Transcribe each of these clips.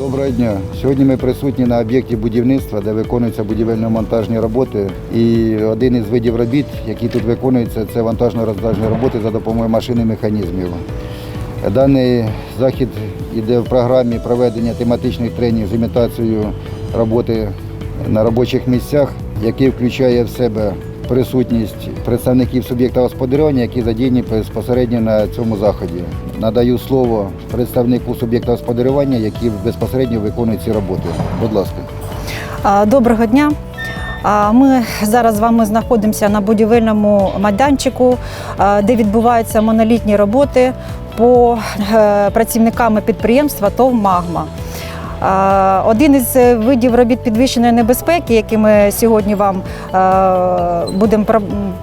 Доброго дня. Сьогодні ми присутні на об'єкті будівництва, де виконуються будівельно-монтажні роботи. І один із видів робіт, які тут виконуються, це вантажно-роздажні роботи за допомогою машин і механізмів. Даний захід йде в програмі проведення тематичних тренінгів з імітацією роботи на робочих місцях, який включає в себе присутність представників суб'єкта господарювання, які задіяні безпосередньо на цьому заході. Надаю слово представнику суб'єкта господарювання, який безпосередньо виконує ці роботи. Будь ласка. Доброго дня. Ми зараз з вами знаходимося на будівельному майданчику, де відбуваються монолітні роботи по е, працівниками підприємства ТОВ Магма. Один із е, видів робіт підвищеної небезпеки, які ми сьогодні вам е, будемо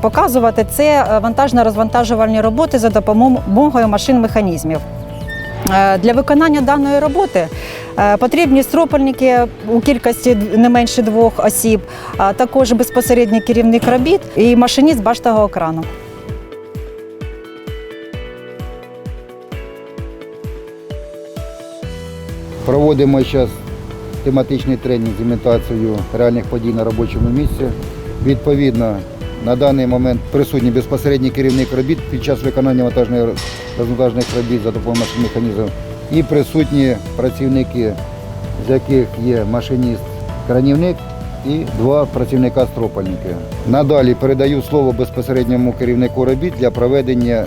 показувати, це вантажно-розвантажувальні роботи за допомогою машин-механізмів. Е, Для виконання даної роботи е, потрібні стропольники у кількості не менше двох осіб, а також безпосередній керівник робіт і машиніст баштового крану. Проводимо зараз тематичний тренінг з імітацією реальних подій на робочому місці. Відповідно, на даний момент присутній безпосередній керівник робіт під час виконання вантажних розвантажних робіт за допомогою механізмів і присутні працівники, з яких є машиніст, кранівник і два працівника стропольники. Надалі передаю слово безпосередньому керівнику робіт для проведення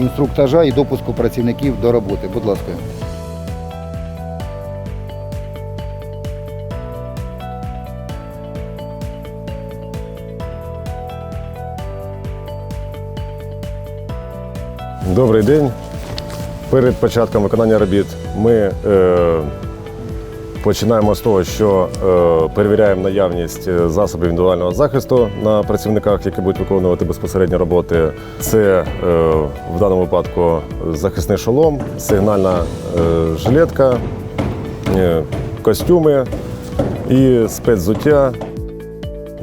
інструктажа і допуску працівників до роботи. Будь ласка. Добрий день. Перед початком виконання робіт ми е, починаємо з того, що е, перевіряємо наявність е, засобів індивідуального захисту на працівниках, які будуть виконувати безпосередні роботи. Це е, в даному випадку захисний шолом, сигнальна е, жилетка, е, костюми і спецзуття.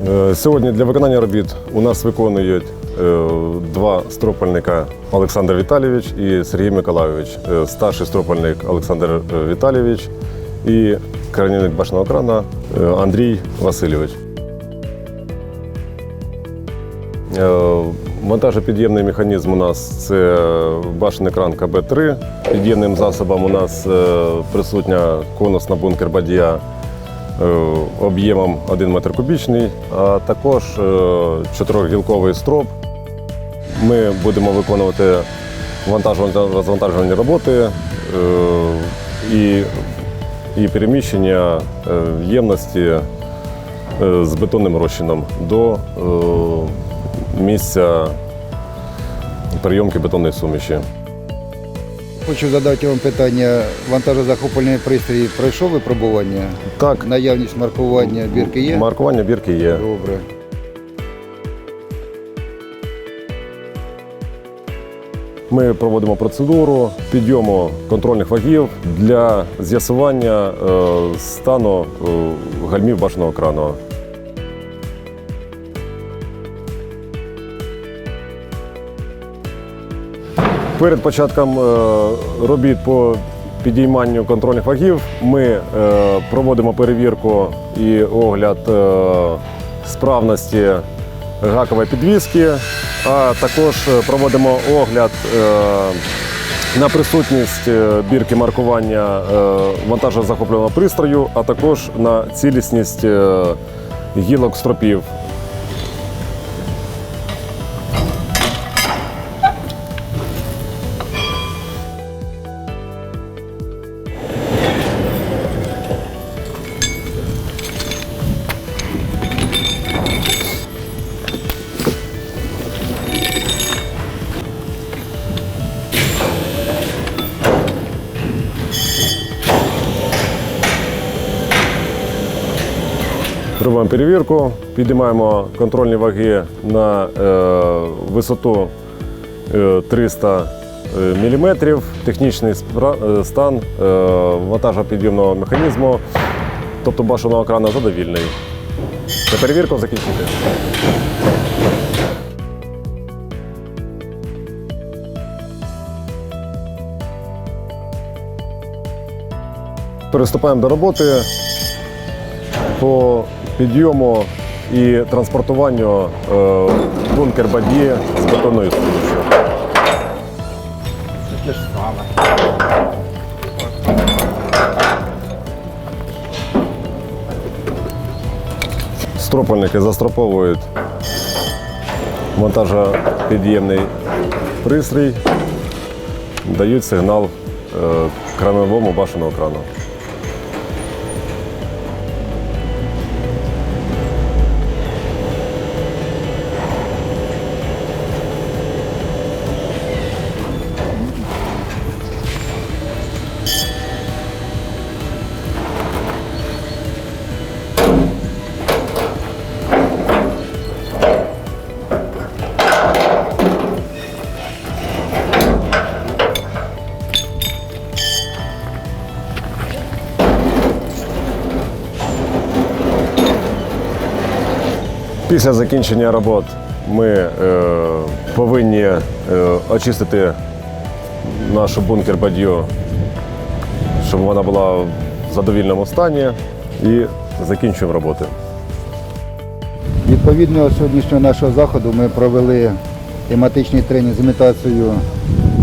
Е, Сьогодні для виконання робіт у нас виконують е, два стропольника Олександр Віталійович і Сергій Миколайович. Е, Старший стропольник Олександр е, Віталійович і керівник башного крана е, Андрій Васильович. Монтажопід'ємний механізм у нас це башенний кран КБ-3. Під'ємним засобом у нас присутня конусна бункер бадія об'ємом 1 метр кубічний, а також чотирьохгілковий строп. Ми будемо виконувати вантажно-розвантажувальні роботи е, і, і переміщення е, ємності е, з бетонним розчином до місця прийомки бетонної суміші. Хочу задати вам питання. Вантажозахоплювальний пристрій пройшов випробування? Так, Наявність маркування бірки є? маркування бірки є. Добре. Ми проводимо процедуру підйому контрольних вагів для з'ясування е, стану е, гальмів башного крану. Перед початком е, робіт по підійманню контрольних вагів ми проводимо перевірку і огляд справності гакової підвіски, а також е, проводимо огляд е, на присутність е, бірки маркування вантажозахопленого вантажозахоплюваного пристрою, а також на цілісність е, гілок стропів. Робимо перевірку, підіймаємо контрольні ваги на е, висоту е, 300 мм, технічний е, стан е, вантажопідйомного механізму, тобто башеного крана задовільний. Це перевірку закінчити. Переступаємо до роботи по підйому і транспортуванню е, бункер бадьє з бетонною сумішю. Стропольники застроповують монтажопід'ємний пристрій, дають сигнал е, крановому башенного крану. Після закінчення робот ми е, повинні е, очистити нашу бункер бадью, щоб вона була в задовільному стані, і закінчуємо роботи. Відповідно сьогоднішнього нашого заходу ми провели тематичний тренінг з імітацією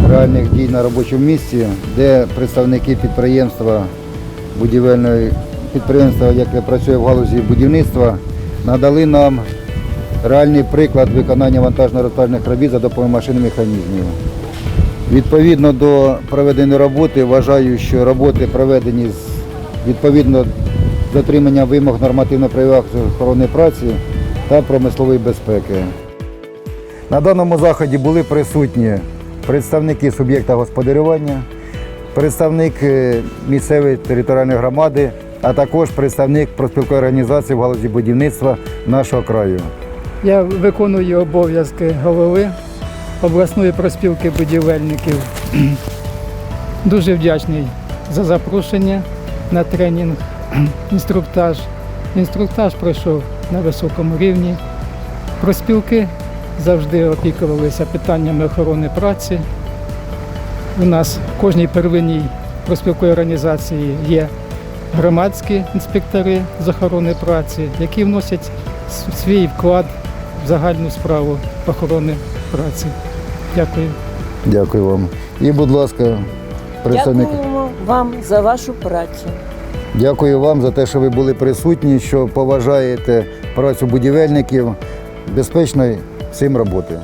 реальних дій на робочому місці, де представники підприємства будівельної підприємства, яке працює в галузі будівництва, надали нам реальний приклад виконання вантажно-розвантажних робіт за допомогою машин механізмів. Відповідно до проведеної роботи, вважаю, що роботи проведені з відповідно дотримання вимог нормативно-правових охорони праці та промислової безпеки. На даному заході були присутні представники суб'єкта господарювання, представник е, місцевої територіальної громади, а також представник профспілкової організації в галузі будівництва нашого краю. Я виконую обов'язки голови обласної проспілки будівельників. Дуже вдячний за запрошення на тренінг, інструктаж. Інструктаж пройшов на високому рівні. Проспілки завжди опікувалися питаннями охорони праці. У нас в кожній первинній проспілковій організації є громадські інспектори з охорони праці, які вносять свій вклад загальну справу охорони праці. Дякую. Дякую вам. І, будь ласка, представник. Дякуємо вам за вашу працю. Дякую вам за те, що ви були присутні, що поважаєте працю будівельників. Безпечної всім роботи.